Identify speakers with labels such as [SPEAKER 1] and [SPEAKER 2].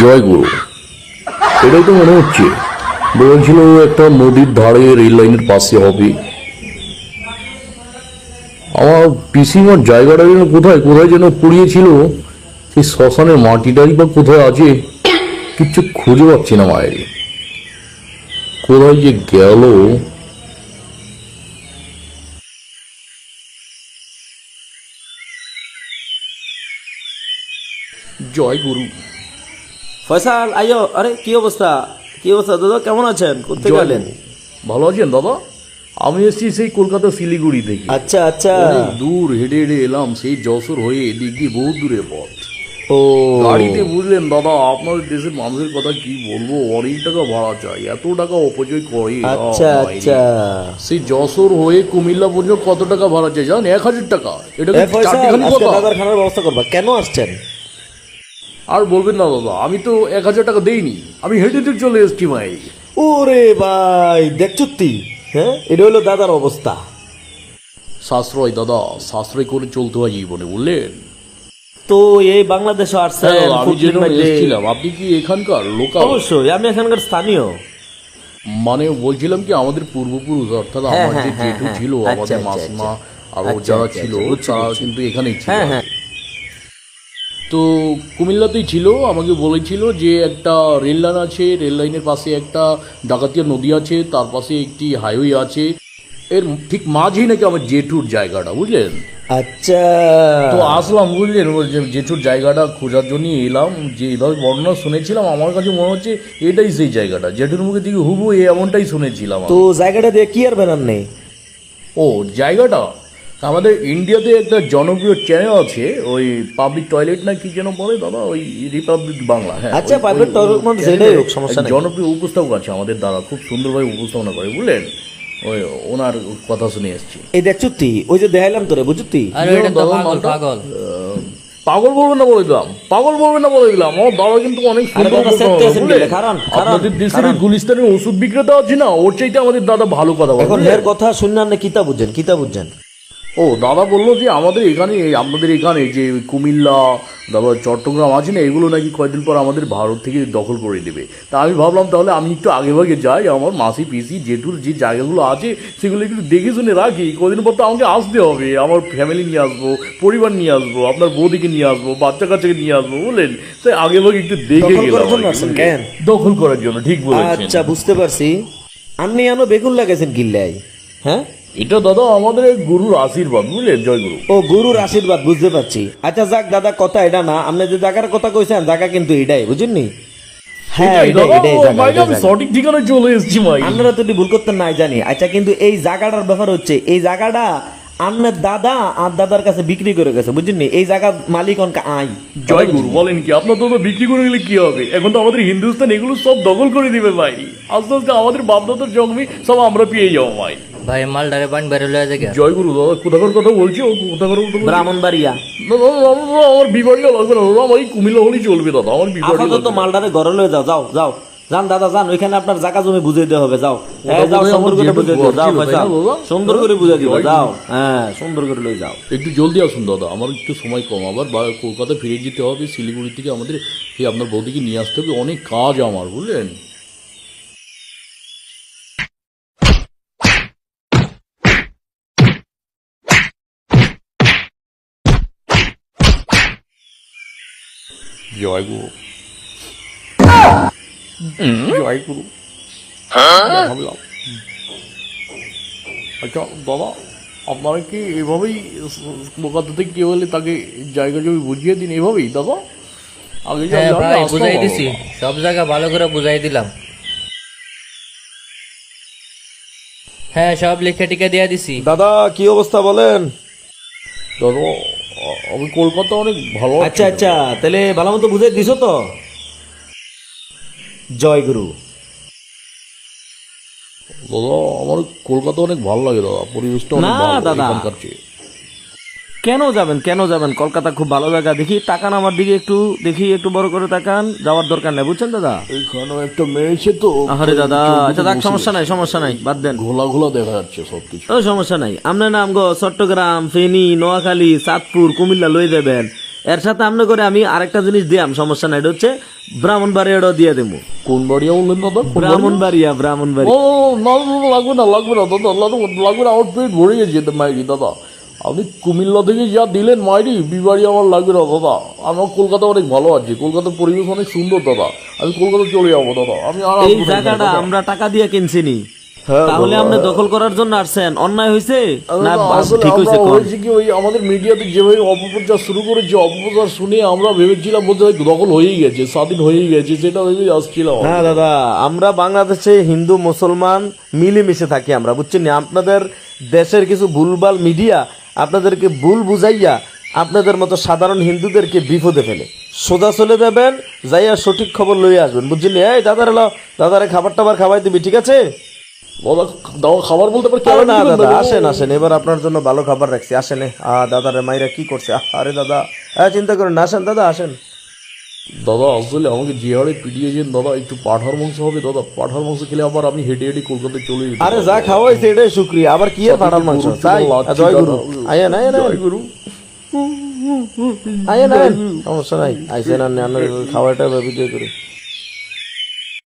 [SPEAKER 1] জয় গুরু এটাই তো মনে হচ্ছে। বলছিল একটা নদীর ধারে রেল লাইনের পাশে হবে। আমার পিসিমার জায়গাটা যেন কোথায় কোথায় যেন পড়িয়েছিল, সেই শ্মশানের মাটিটাই বা কোথায় আছে, কিচ্ছু খুঁজে পাচ্ছি না মায়ের। কোথায় যে গেল। জয় গুরু
[SPEAKER 2] ফয়সাল আইও আরে কি অবস্থা? কি অবস্থা? দাদা কেমন আছেন? কোথায় গেলেন
[SPEAKER 1] ভালো আছেন দাদা? আমি এসেছি সেই কলকাতা শিলিগুড়ি থেকে।
[SPEAKER 2] আচ্ছা আচ্ছা।
[SPEAKER 1] দূর হেঁটে হেঁটে এলাম সেই যশোর হয়ে এদিক দিয়ে বহু দূরে পথ।
[SPEAKER 2] ও।
[SPEAKER 1] গাড়িতে বুঝলেন দাদা আপনাদের দেশের মানুষের কথা কি বলব? অনেক টাকা ভাড়া চাই এত টাকা অপচয় করে
[SPEAKER 2] আচ্ছা আচ্ছা।
[SPEAKER 1] সেই যশোর হয়ে কুমিল্লা পর্যন্ত কত টাকা ভাড়া চাই জানেন? এক হাজার টাকা। এটা?
[SPEAKER 2] দাদার খানার ব্যবস্থা করবা। কেন আসছেন?
[SPEAKER 1] আর বলবেন না দাদা আমি তো এক হাজার টাকা দেইনি। আমি হেঁটে হেঁটে চলে এসেছি ভাই।
[SPEAKER 2] ওরে ভাই দেখছুত্তি হ্যাঁ এটা হলো দাদার অবস্থা।
[SPEAKER 1] সাশ্রয় দাদা সাশ্রয় করে চলতে হয় জীবনে বুঝলেন?
[SPEAKER 2] তো এই বাংলাদেশে
[SPEAKER 1] আমি যেরকম এসেছিলাম আপনি কি এখানকার লোকাল
[SPEAKER 2] অবশ্যই আমি এখানকার স্থানীয়।
[SPEAKER 1] মানে বলছিলাম কি আমাদের পূর্বপুরুষ অর্থাৎ
[SPEAKER 2] হ্যাঁ,
[SPEAKER 1] আমার যে
[SPEAKER 2] হ্যাঁ, হ্যাঁ,
[SPEAKER 1] জেঠু। ছিল
[SPEAKER 2] আচ্ছা,
[SPEAKER 1] আমাদের
[SPEAKER 2] আচ্ছা,
[SPEAKER 1] মাসিমা আরও
[SPEAKER 2] আচ্ছা,
[SPEAKER 1] যারা
[SPEAKER 2] আচ্ছা,
[SPEAKER 1] ছিল তারা কিন্তু এখানেই ছিল।
[SPEAKER 2] হ্যাঁ হ্যাঁ।
[SPEAKER 1] তো কুমিল্লাতেই ছিল আমাকে বলেছিল যে একটা রেল লাইন আছে রেল লাইনের পাশে একটা ডাকাতিয়া নদী আছে তার পাশে একটি হাইওয়ে আছে। এর ঠিক মাঝেই নাকি আমার জেঠুর জায়গাটা বুঝলেন?
[SPEAKER 2] আচ্ছা।
[SPEAKER 1] তো আসলাম বুঝলেন? জেঠুর জায়গাটা খোঁজার জন্য এলাম যে এইভাবে বর্ণনা শুনেছিলাম আমার কাছে মনে হচ্ছে এটাই সেই জায়গাটা। জেঠুর মুখে থেকে হুবু এমনটাই শুনেছিলাম
[SPEAKER 2] তো জায়গাটা দিয়ে কি আর বেনার নেই?
[SPEAKER 1] ও জায়গাটা? আমাদের ইন্ডিয়াতে একটা জনপ্রিয় চ্যানেল আছে ওই পাবলিক টয়লেট না কি যেন বলে দাদা? ওই রিপাবলিক বাংলা হ্যাঁ
[SPEAKER 2] আচ্ছা, toilet
[SPEAKER 1] ওই
[SPEAKER 2] মানে
[SPEAKER 1] channel
[SPEAKER 2] সেটাই হোক, সমস্যা নেই।
[SPEAKER 1] জনপ্রিয় উপস্থাপক আছে আমাদের দাদা খুব সুন্দরভাবে উপস্থাপনা করে বুঝলেন? ওই ওনার কথা শুনে এসেছি।
[SPEAKER 2] এই ওই যে দেখাইলাম তোরে
[SPEAKER 3] আরে ওটা তো পাগল পাগল।
[SPEAKER 1] পাগল বলবেন না বলে দিলাম পাগল বলবেন না বলে দিলাম। আমার দাদা কিন্তু অনেক আপনাদের দেশের গুলিস্তানের ওষুধ বিক্রেতা আছে না ওর চাইতে আমাদের দাদা ভালো কথা বলে
[SPEAKER 2] এখন এর কথা শুনলেন না কিতা বুঝছেন কিতা বুঝছেন।
[SPEAKER 1] ও দাদা বলল যে আমাদের এখানে আপনাদের এখানে যে কুমিল্লা তারপর চট্টগ্রাম আছে না এগুলো নাকি কয়েকদিন পর আমাদের ভারত থেকে দখল করে দেবে। তা আমি ভাবলাম তাহলে আমি একটু আগে ভাগে যাই আমার মাসি পিসি জেঠুর যে জায়গাগুলো আছে সেগুলো একটু দেখে শুনে রাখি। কদিন পর তো আমাকে আসতে হবে আমার ফ্যামিলি নিয়ে আসব পরিবার নিয়ে আসব আপনার বৌদিকে নিয়ে আসব বাচ্চা কাচ্চাকে নিয়ে আসব বুঝলেন? তাই আগে ভাগে একটু দেখে
[SPEAKER 2] দখল
[SPEAKER 1] গেলাম? দখল করার জন্য ঠিক বলেছেন।
[SPEAKER 2] আচ্ছা বুঝতে পারছি। আপনি আনো বেগুন লাগাইছেন গিল্লাই হ্যাঁ?
[SPEAKER 1] এটা দাদা আমাদের এই গুরুর আশীর্বাদ বুঝলেন? জয় গুরু।
[SPEAKER 2] ও গুরুর আশীর্বাদ বুঝতে পারছি। আচ্ছা যাক দাদা কথা এটা না। আপনি যে জায়গার কথা কইছেন জায়গা কিন্তু এটাই বুঝেননি হ্যাঁ।
[SPEAKER 1] সঠিক চলে এসেছি ভাই।
[SPEAKER 2] তো ভুল করতে নাই জানি। আচ্ছা কিন্তু এই জায়গাটার ব্যাপার হচ্ছে এই জায়গাটা আপনার দাদা আর দাদার কাছে বিক্রি করে গেছে বুঝছেন এই জায়গার মালিক অনকা আই।
[SPEAKER 1] জয় গুরু বলেন কি আপনার তো বিক্রি করে গেলে কি হবে? এখন তো আমাদের হিন্দুস্তান এগুলো সব দখল করে দিবে ভাই। আস্তে আস্তে আমাদের বাপদাদার জন্মে সব আমরা পেয়ে যাব ভাই।
[SPEAKER 3] ভাই মাল ডারে পানি বের হলে যায়
[SPEAKER 1] জয় গুরু দাদা কোথাকার কথা বলছি? ও কোথাকার কথা বলছি?
[SPEAKER 2] ব্রাহ্মণবাড়িয়া।
[SPEAKER 1] দাদা, দাদা, আমার বিবাড়িয়া লাগবে না দাদা আমার এই কুমিল্লা হলেই চলবে দাদা আমার
[SPEAKER 2] আপাতত
[SPEAKER 1] লাগবে না।
[SPEAKER 2] মালটারে ঘরে লয়ে যাও যাও যাও। যান দাদা যান ওইখানে আপনার জায়গা জমি বুঝিয়ে দেওয়া হবে যাও। হ্যাঁ যাও সুন্দর করে বুঝিয়ে দিও যাও সুন্দর করে বুঝিয়ে দিও যাও। হ্যাঁ সুন্দর করে লয়ে যাও।
[SPEAKER 1] একটু জলদি আসুন দাদা আমার একটু সময় কম। আবার কলকাতা ফিরে যেতে হবে শিলিগুড়ি থেকে আমাদের এই আপনার বৌদিকে নিয়ে আসতে হবে অনেক কাজ আমার বুঝলেন? জয় গুরু। জয় গুরু। ভাবলাম আচ্ছা বাবা আপনারা কি এভাবেই কলকাতা থেকে কেউ হলে তাকে জায়গা জমি বুঝিয়ে দিন? এভাবেই দাদা? আগে
[SPEAKER 3] হ্যাঁ বুঝাই দিছি। সব জায়গা ভালো করে বুঝাই দিলাম। হ্যাঁ সব লিখে টিকে দিয়ে দিছি।
[SPEAKER 2] দাদা কি অবস্থা বলেন?
[SPEAKER 1] দাদা কলকাতা অনেক ভালো।
[SPEAKER 2] আচ্ছা আচ্ছা তাহলে ভালো মতো বুঝে দিছো তো জয় গুরু
[SPEAKER 1] দাদা আমার কলকাতা অনেক ভালো লাগে দাদা পরিবেশটা অনেক ভালো
[SPEAKER 2] দাদা। কেন যাবেন? কেন যাবেন? কলকাতা খুব ভালো জায়গা। দেখি তাকান আমার দিকে একটু দেখি একটু বড় করে তাকান। যাওয়ার দরকার নেই বুঝছেন দাদা?
[SPEAKER 1] এখানে একটা মেয়েছে তো
[SPEAKER 2] আরে দাদা আচ্ছা সমস্যা নাই সমস্যা নাই বাদ দেন।
[SPEAKER 1] ঘোলা ঘোলা দেখা যাচ্ছে সবকিছু।
[SPEAKER 2] ও সমস্যা নাই। আপনার নাম গো চট্টগ্রাম ফেনী নোয়াখালী চাঁদপুর কুমিল্লা লই দেবেন এর সাথে আমনে করে আমি আরেকটা জিনিস দিয়াম সমস্যা নাই এটা হচ্ছে ব্রাহ্মণবাড়িয়াটাও দিয়ে দেবো
[SPEAKER 1] কোন বাড়িয়া বললেন দাদা?
[SPEAKER 2] ব্রাহ্মণবাড়িয়া ব্রাহ্মণবাড়ি
[SPEAKER 1] ও না লাগবে না লাগবে না দাদা লাগবে লাগবে না আমার পেট ভরে গেছে মাইরি দাদা। আপনি কুমিল্লা থেকে যা দিলেন মাইরি বিবাড়ি আমার লাগবে না দাদা। আমার কলকাতা অনেক ভালো আছে কলকাতার পরিবেশ অনেক সুন্দর দাদা। আমি কলকাতা চলে যাব দাদা। আমি আর
[SPEAKER 2] এই জায়গাটা আমরা টাকা দিয়ে কিনছিনি
[SPEAKER 1] হ্যাঁ,
[SPEAKER 2] তাহলে আপনি দখল করার জন্য আসছেন। অন্যায় হয়েছে না ঠিক হয়েছে
[SPEAKER 1] হয়েছে কি ওই আমাদের মিডিয়াতে যেভাবে অপপ্রচার শুরু করেছে অপপ্রচার শুনে আমরা ভেবেছিলাম হয় দখল হয়েই গেছে স্বাধীন হয়েই গেছে সেটা ভেবে আসছিলাম
[SPEAKER 2] হ্যাঁ দাদা আমরা বাংলাদেশে হিন্দু মুসলমান মিলেমিশে থাকি আমরা বুঝছেন না? আপনাদের দেশের কিছু ভুলভাল মিডিয়া আপনাদেরকে ভুল বুঝাইয়া আপনাদের মতো সাধারণ হিন্দুদেরকে বিপদে ফেলে। সোজা চলে যাবেন যাইয়া সঠিক খবর লইয়া আসবেন বুঝছেন এই দাদার এলো দাদারে খাবার টাবার খাওয়াই দিবি ঠিক আছে?
[SPEAKER 1] খাবার বলতে পারে
[SPEAKER 2] আরে না দাদা আসেন আসেন এবার আপনার জন্য ভালো খাবার রাখছি আসেন মাইরা কি করছে? আরে দাদা হ্যাঁ চিন্তা করেন না আসেন দাদা আসেন।
[SPEAKER 1] দাদা আসলে আমাকে যে হারে পিটিয়েছেন দাদা একটু পাঠার মাংস হবে দাদা পাঠার মাংস খেলে আবার আমি হেঁটে হেঁটে কলকাতায় চলে যেতে
[SPEAKER 2] আরে যা খাওয়াইছে এটাই শুক্রিয়া। আবার কি পাঠার মাংস? তাই? জয় গুরু আয়েন আয়েন
[SPEAKER 1] জয় গুরু
[SPEAKER 2] আয়েন আয়েন। সমস্যা নাই। আইসেন আর খাওয়াটা করি।